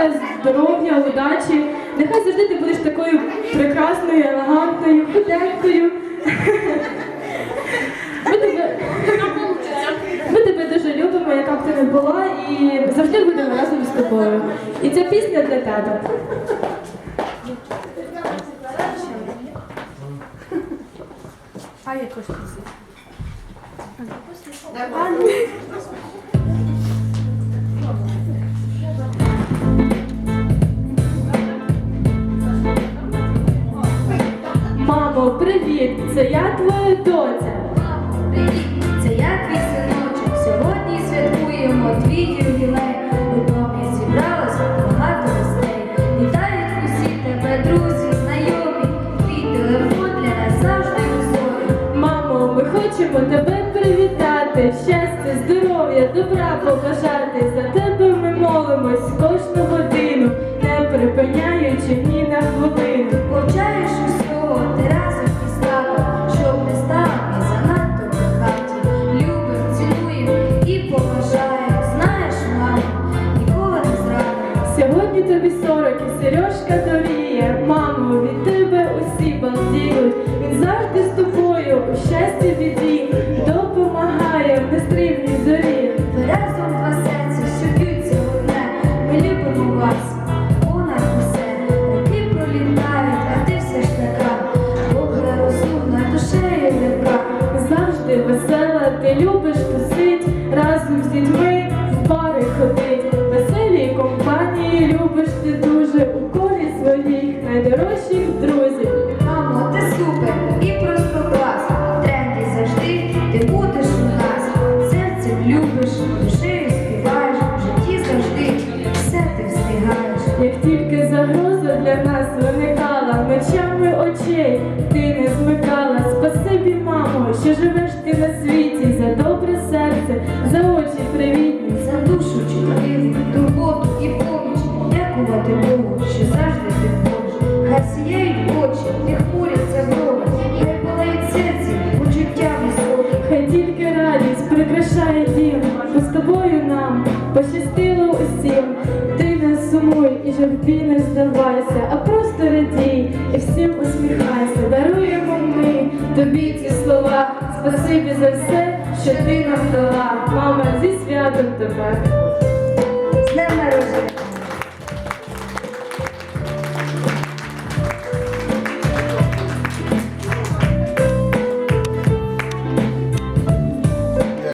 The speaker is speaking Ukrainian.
щастя, здоров'я, удачі. Нехай завжди ти будеш такою прекрасною, елегантною, худенькою. Ми тебе, ми тебе дуже любимо, яка б ти не була, і завжди будемо разом з тобою. І ця пісня для тебе. А якось Це я твоя доця. Привіт, це я твій синочок. Сьогодні святкуємо твій ювілей. У домі зібралось багато гостей. Вітають усі тебе, друзі, знайомі. Твій телефон для нас завжди у зорі. Мамо, ми хочемо тебе привітати, щастя, здоров'я, добра побажати. За тебе Сьогодні тобі сорок і Сережка доріє. Мамо, від тебе усі балдіють. Він завжди з тобою у щасті біді, допомагає в нестрібній зорі. Разом два серця, що б'ються одне. Ми любимо вас, понад усе. Роки пролітають, а ти все ж така. Добра, розумна, душею легка. Завжди весела, ти любиш друзів. Мамо, ти супер і просто клас. В тренді завжди ти будеш у нас. Серцем любиш, душею співаєш, в житті завжди все ти встигаєш. Як тільки загроза для нас виникала, ночами очей ти не змикала. Спасибі, мамо, що живеш ти на світі за добре серце, за очі привітні. За душу чутливу, турботу і поміч, дякувати Богу, поруч. Сіяють очі, не хмуряться брови, хай палають серці, почуття високі. Хай тільки радість прикрашає дім, бо з тобою нам пощастило усім. Ти не сумуй і журбі не здавайся, а просто радій і всім усміхайся. Даруємо ми тобі ці слова. Спасибі за все, що ти нам дала. Мама, зі святом тебе.